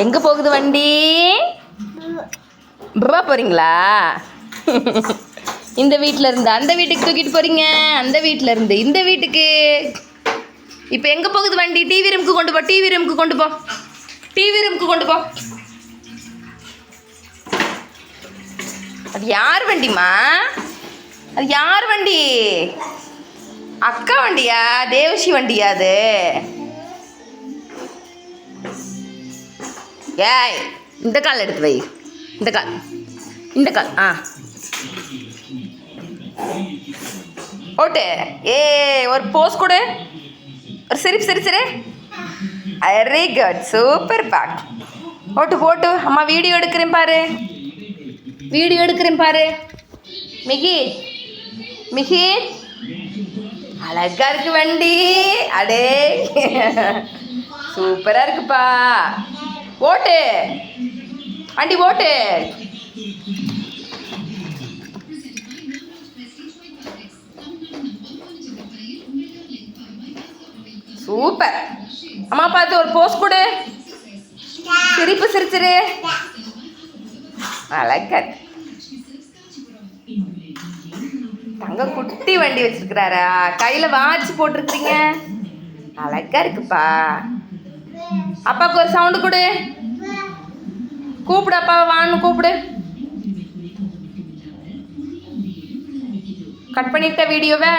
எங்க போகுது வண்டி? ரூபா போறீங்களா? இந்த வீட்டில் இருந்து அந்த வீட்டுக்கு தூக்கிட்டு போறீங்க அந்த வீட்டில் இருந்து இந்த வீட்டுக்கு. இப்போ எங்க போகுது வண்டி? டிவி ரூமுக்கு கொண்டு போ டிவி ரூமுக்கு கொண்டு போ. டிவி ரூமுக்கு கொண்டு போ. அது யார் வண்டிம்மா? அது யார் வண்டி? அக்கா வண்டியா? தேவசி வண்டியா அது? ஏய் இந்த கால் எடுத்து வை. இந்த கால். இந்த கால். ஆ. ஓட்டு. ஏ ஒரு போஸ் கொடு. ஒரு சிரிப்பு சிரி சிரி வெரி குட் சூப்பர் பேக் ஓட்டு போட்டு. அம்மா வீடியோ எடுக்கிறேன் பாரு. வீடியோ எடுக்கிறேன் பாரு. மிகி. மிகி. அழகா இருக்கு வண்டி. அடே. சூப்பரா இருக்குப்பா. ஓட்டு வண்டி ஓட்டு சூப்பர். அம்மா பார்த்து ஒரு போஸ் கொடு சிரிப்பு சிரிச்சிரு. அழகா தங்க குட்டி வண்டி வச்சிருக்கிறாரா? கையில வாட்ச் போட்டிருக்கிறீங்க. அழகா இருக்குப்பா அப்பாவுக்கு ஒரு சவுண்டு கொடு. கூப்பிடு அப்பாவை வான்னு கூப்பிடு. கட் பண்ணிட்ட வீடியோவை